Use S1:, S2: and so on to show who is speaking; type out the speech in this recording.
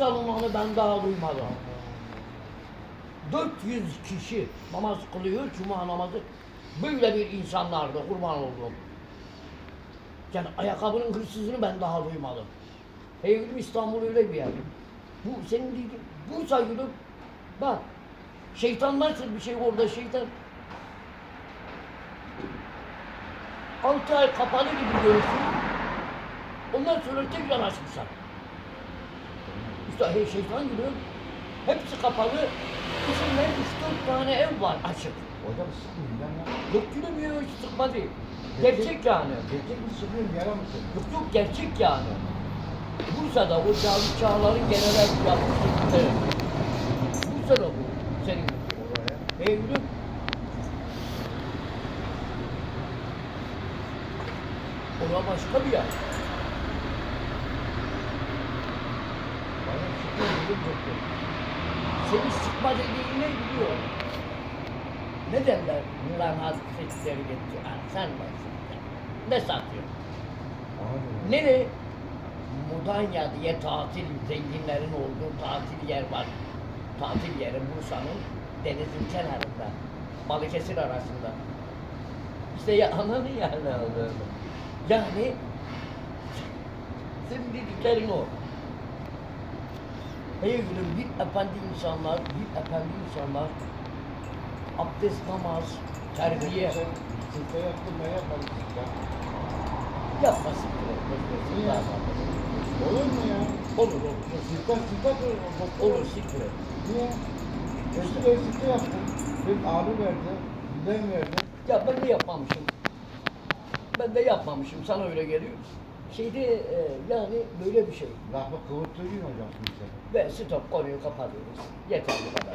S1: çalınanı ben daha duymadım. 400 kişi namaz kılıyor, cuma namazı. Böyle bir insanlardı, kurban oldum. Yani ayakkabının hırsızını ben daha duymadım. Evlim İstanbul öyle bir yer. Bu senin dediğin, Bursa günü bak. Şeytan nasıl bir şey orada şeytan. Altı ay kapalı gibi görürsün. Ondan sonra tekrar açmışlar. Hey, şeytan gibi. Hepsi kapalı. İçinde üç dört tane ev var açık.
S2: Hocam sıkmıyorum ben ya.
S1: Yok gülüm hiç sıkma değil. Gerçek yani.
S2: Gerçek mi sıkmıyorum yara mı sıkmıyorum?
S1: Yok yok gerçek yani. Bursa'da o Cavit Çağlar'ın genel yapmıştı. Bursa'da bu senin.
S2: Oraya.
S1: Gülüm. Orada başka bir yer.
S2: Dedim doktor.
S1: Seni sıkma dediğini biliyor. Ne derler? Lan hasretleri gitti. Ha, sen varsın. Ne satıyor?
S2: Abi.
S1: Nere? Mudanya diye tatil, zenginlerin olduğu tatil yer var. Tatil yeri Bursa'nın denizin kenarında. Balıkesir arasında. İşte ya anladın yani olduğunu. Yani senin dediklerin o. Ey gülüm bir efendi insanlar, bir efendi insanlar abdest, namaz, terbiye
S2: Sen sırta yaptın ben sırta.
S1: yapmasın.
S2: Niye? Olur mu ya?
S1: Olur olur.
S2: Dur. doktor.
S1: Olur siktir et.
S2: Niye? Eski ben sırta yaptım. Bir ağrı verdi. Giden verdi.
S1: Ya ben de yapmamışım. Ben de yapmamışım. Sana öyle geliyor. Şeyde e, yani böyle bir şey.
S2: Rahmet kıvırttırıyor hocam şimdi sen.
S1: Ve stop konuyu kapatıyoruz. Yeter bu kadar.